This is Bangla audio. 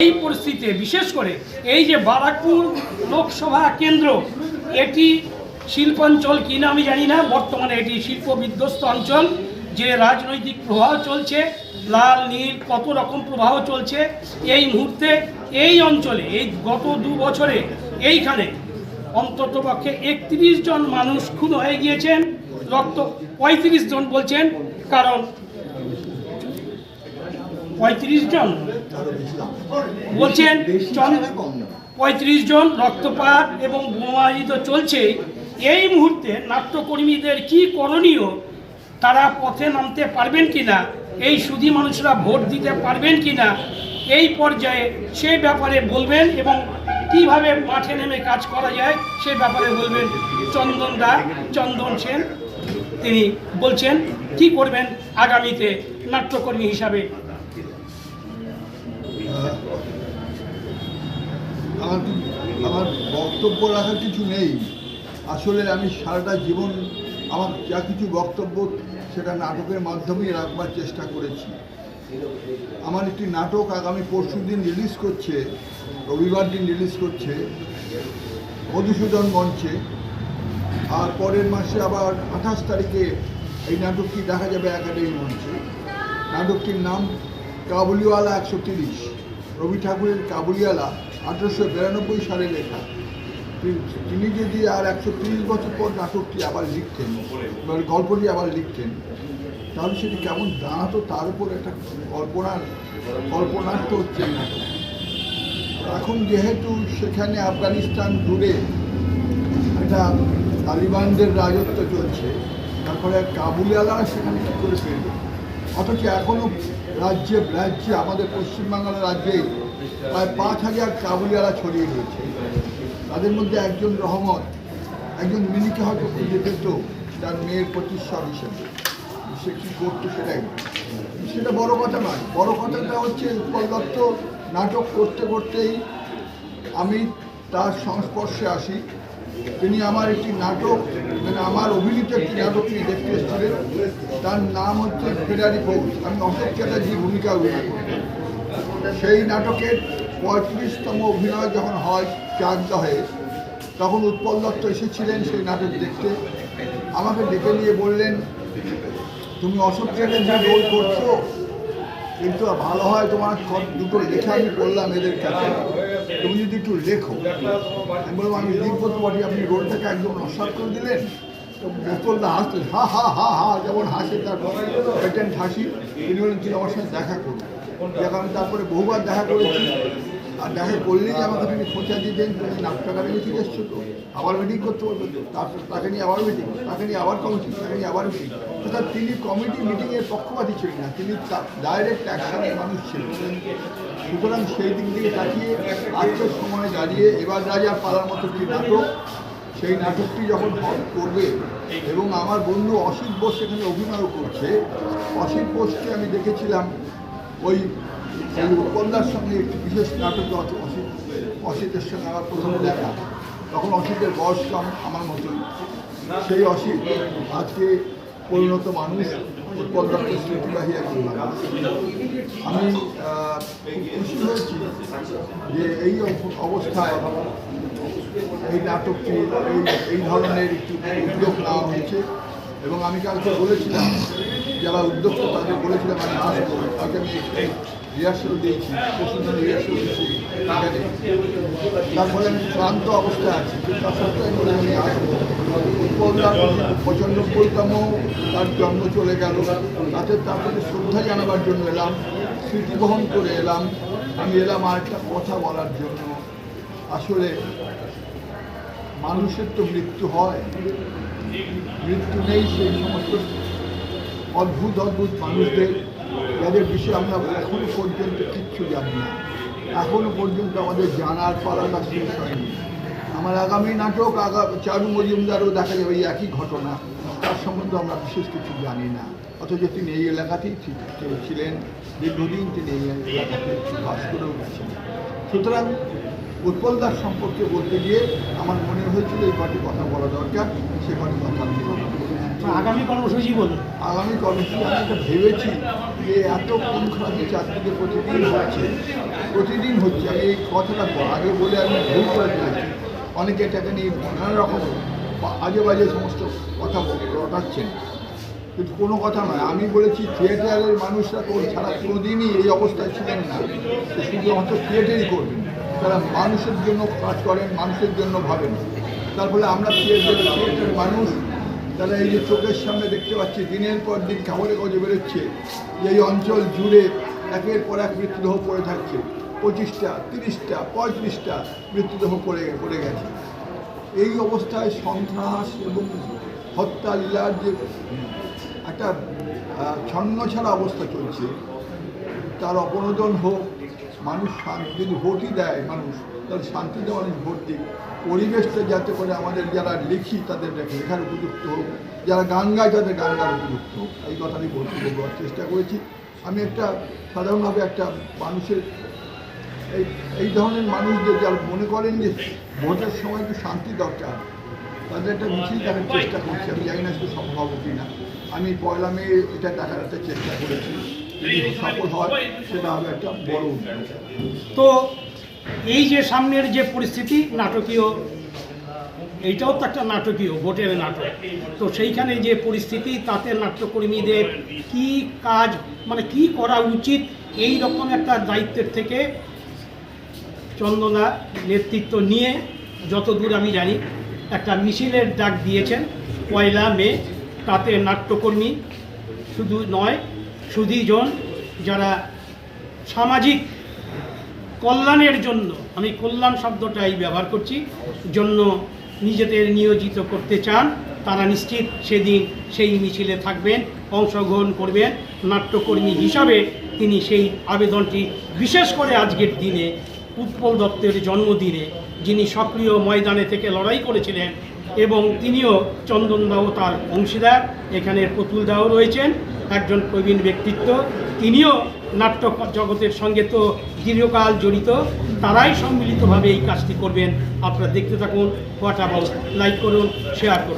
এই পরিস্থিতিতে, বিশেষ করে এই যে বারাকপুর লোকসভা কেন্দ্র, এটি শিল্পাঞ্চল কিনা আমি জানি না, বর্তমানে এটি শিল্প বিধ্বস্ত অঞ্চল, যে রাজনৈতিক প্রবাহ চলছে, লাল, নীল, কত রকম প্রবাহ চলছে, এই মুহূর্তে এই অঞ্চলে, এই গত দু বছরে এইখানে অন্তত পক্ষে একত্রিশ জন মানুষ খুন হয়ে গিয়েছেন, রক্ত পঁয়ত্রিশ জন বলছেন, কারণ পঁয়ত্রিশ জন। বলছেন পঁয়ত্রিশ জন রক্তপাত এবং বোমাবাজি চলছে এই মুহূর্তে নাট্যকর্মীদের কি করণীয়? তারা পথে নামতে পারবেন কিনা? এই সুধী মানুষরা ভোট দিতে পারবেন কিনা? এই পর্যায়ে সেই ব্যাপারে বলবেন এবং কীভাবে মাঠে নেমে কাজ করা যায় সেই ব্যাপারে বলবেন চন্দন দা, চন্দন সেন। তিনি বলছেন, কি করবেন আগামীতে নাট্যকর্মী হিসাবে? আমার আমার বক্তব্য রাখার কিছু নেই। আসলে আমি সারাটা জীবন আমার যা কিছু বক্তব্য, সেটা নাটকের মাধ্যমেই রাখবার চেষ্টা করেছি। আমার একটি নাটক আগামী পরশু দিন রিলিজ করছে, রবিবার দিন রিলিজ করছে, মধুসূদন মঞ্চে। আর পরের মাসে আবার আঠাশ তারিখে এই নাটকটি দেখা যাবে একাডেমি মঞ্চে। নাটকটির নাম কাবুলিওয়ালা একশো তিরিশ। রবি ঠাকুরের কাবুলিওয়ালা আঠেরোশো বিরানব্বই সালে লেখা। তিনি- যদি আর একশো তিরিশ বছর পর নাটকটি আবার লিখতেন গল্পটি আবার লিখতেন, তাহলে সেটি কেমন দাঁড়াতো তার উপর একটা কল্পনার কল্পনার্থ হচ্ছে এখন যেহেতু সেখানে আফগানিস্তান দূরে একটা তালিবানদের রাজত্ব চলছে, তারপরে কাবুলিওয়ালারা সেখানে কী করে ফিরবে? অথচ এখনও রাজ্যে রাজ্যে, আমাদের পশ্চিমবাংলার রাজ্যে প্রায় পাঁচ হাজার কাবুলিওয়ালা ছড়িয়ে রয়েছে তাদের মধ্যে একজন রহমত, একজন মিনিকে হয়তো খুঁজে পেত, তার মেয়ের প্রতিষ্ঠা হিসেবে সে কী করতো সেটাই সেটা বড় কথা নয়। বড় কথাটা হচ্ছে, উৎপল দত্ত নাটক করতে, করতেই আমি তার সংস্পর্শে আসি। তিনি আমার একটি নাটক মানে আমার অভিনীত একটি নাটক তিনি দেখতে এসেছিলেন। তার নাম হচ্ছে ফেরারি পৌষ আমি অশোক চ্যাটার্জি ভূমিকা অভিনয় সেই নাটকের পঁয়ত্রিশতম অভিনয় যখন হয় চাকদহে তখন উৎপল দত্ত এসেছিলেন সেই নাটক দেখতে। আমাকে ডেকে নিয়ে বললেন, তুমি অশোক চ্যাটার্জি রোল করছ? কিন্তু ভালো হয় তোমার দুটো লেখা আমি করলাম এদের কাছে। তুমি যদি একটু লেখো, আমি বললাম, আমি লিখব তো পারি আপনি রোলটাকে একদম নস্বাত করে দিলেন? তো বোতলটা হাসতে হা হা হা হা, যেমন হাসে, তার পেটেন্ট হাসি। তিনি বলেন তুই আমার সাথে দেখা করুন দেখা তারপরে বহুবার দেখা করেছি। আর দেখা করলেই আমাকে তিনি খোঁচা দিতেন তুমি নাটক একাডেমি থেকে এসছো তো আবার মিটিং করতে বলবে তো তাকে নিয়ে আবার মিটিং তাকে নিয়ে আবার কমিটি তাকে নিয়ে আবার মিটিং অর্থাৎ তিনি কমিটি মিটিংয়ের পক্ষপাতী ছিলেন না, তিনি ডাইরেক্ট অ্যাকশনের মানুষ ছিলেন। সুতরাং সেই দিক থেকে তাকিয়ে আজকের সময় দাঁড়িয়ে এবার রাজা পালার মতো একটি নাটক, সেই নাটকটি যখন করবে এবং আমার বন্ধু অসিত বোস সেখানে অভিনয় করছে, অসিত বোসকে আমি দেখেছিলাম ওই ওই উপন্যার সঙ্গে একটি বিশেষ নাটক অসিত অসিতের সঙ্গে আমার প্রথম দেখা। তখন অসিতের বয়স কম, আমার মতোই। সেই অসিত আজকে পরিণত মানুষ দত্তের স্মৃতিবাহী একজন আমি খুশি হয়েছি যে এই অবস্থায় এই নাটকটি, এই এই ধরনের একটি উদ্যোগ নেওয়া হয়েছে। এবং আমি কালকে বলেছিলাম যারা উদ্যোক্তা তাদের বলেছিলাম আমি আসব তাকে আমি রিহার্সেল দিয়েছি প্রশিক্ষণ রিহার্সেল দিয়েছি তার ফলে আমি ক্লান্ত অবস্থায় আছি। তার সত্ত্বেও বললাম আমি আসব পঁচানব্বইতম তার জন্ম চলে গেল। তাতে তার প্রতি শ্রদ্ধা জানাবার জন্য এলাম, স্মৃতি বহন করে এলাম। আমি এলাম আর একটা কথা বলার জন্য। আসলে মানুষের তো মৃত্যু হয়। মৃত্যু নেই সেই সমস্ত অদ্ভুত অদ্ভুত মানুষদের, যাদের বিষয়ে আমরা এখনও পর্যন্ত কিচ্ছু জানি না। এখনও পর্যন্ত আমাদের জানার পালাটা শেষ হয়নি। আমার আগামী নাটক আগা, চারু মজুমদারও দেখা যাবে এই একই ঘটনা। তার সম্বন্ধে আমরা বিশেষ কিছু জানি না। অথচ তিনি এই এলাকাতেই ছিলেন। দীর্ঘদিন তিনি এই এলাকাতে বাস করেও গেছেন। সুতরাং উৎপলদার সম্পর্কে বলতে গিয়ে আমার মনে হয়েছিল এই কটি কথা বলা দরকার, সে কটি কথা আমি আগামী কর্মসূচি বলুন। আগামী কর্মসূচি, আমি একটা ভেবেছি যে এত কোন খারাপি চাকরিতে প্রতিদিন হচ্ছে প্রতিদিন হচ্ছে। আমি এই কথাটা আগে বলে আমি ভুল করে ফেলেছি। অনেকে এটাকে নিয়ে নানা রকম আজে বাজে সমস্ত কথা রটাচ্ছেন। কিন্তু কোনো কথা নয়। আমি বলেছি, থিয়েটারের মানুষরা তো ছাড়া কোনোদিনই এই অবস্থায় ছিলেন না। তো শুধুমাত্র থিয়েটারই করবেন। তারা মানুষের জন্য কাজ করেন, মানুষের জন্য ভাবেন। তার ফলে আমরা থিয়েটার থিয়েটারের মানুষ তারা এই যে চোখের সামনে দেখতে পাচ্ছি দিনের পর দিন খবরে কাগজে বেরোচ্ছে। এই অঞ্চল জুড়ে একের পর এক মৃত্যুদেহ পড়ে থাকছে। পঁচিশটা তিরিশটা পঁয়ত্রিশটা মৃত্যুদেহ পড়ে পড়ে গেছে। এই অবস্থায় সন্ত্রাস এবং হত্যা লীলার যে একটা আহ, ছন্নছাড়া অবস্থা চলছে তার অপনোদন হোক মানুষ শান্তি, যদি ভোটই দেয় মানুষ, তাহলে শান্তিতে মানুষ ভোট দিক পরিবেশটা যাতে করে আমাদের যারা লিখি, তাদের লেখার উপযুক্ত হোক, যারা গান গায়, তাদের গান গাওয়ার উপযুক্ত হোক। এই কথাটি বলতে বলবার চেষ্টা করেছি। আমি একটা, সাধারণভাবে একটা মানুষের, এই এই ধরনের মানুষদের যারা মনে করেন যে ভোটের সময় একটু শান্তি দরকার, তাদের একটা মিছিল দেখার চেষ্টা করছি। আমি জানি না সেটা সম্ভব কি না আমি পয়লা মে এটা দেখার একটা চেষ্টা করেছি। তো এই যে সামনের যে পরিস্থিতি, নাটকীয়, এইটাও তো একটা নাটকীয়, ভোটের নাটক। তো সেইখানে যে পরিস্থিতি, তাতে নাট্যকর্মীদের কি কাজ মানে কি করা উচিত, এই রকম একটা দায়িত্বের থেকে চন্দনা নেতৃত্ব নিয়ে, যতদূর আমি জানি, একটা মিছিলের ডাক দিয়েছেন, পয়লা মে, তাতে নাট্যকর্মী শুধু নয় সুধীজন, যারা সামাজিক কল্যাণের জন্য, আমি কল্যাণ শব্দটাই ব্যবহার করছি, জন্য নিজেদের নিয়োজিত করতে চান, তারা নিশ্চিত সেদিন সেই মিছিলে থাকবেন, অংশগ্রহণ করবেন, নাট্যকর্মী হিসাবে তিনি সেই আবেদনটি, বিশেষ করে আজকের দিনে, উৎপল দত্তের জন্মদিনে, যিনি সক্রিয় ময়দানে থেকে লড়াই করেছিলেন এবং তিনিও চন্দনদাও তার অংশীদার। এখানে পুতুল দাও রয়েছেন। একজন প্রবীণ ব্যক্তিত্ব। তিনিও নাট্য জগতের সঙ্গে তো দীর্ঘকাল জড়িত। তারাই সম্মিলিতভাবে এই কাজটি করবেন। আপনারা দেখতে থাকুন। হোয়াট লাইক করুন, শেয়ার করুন।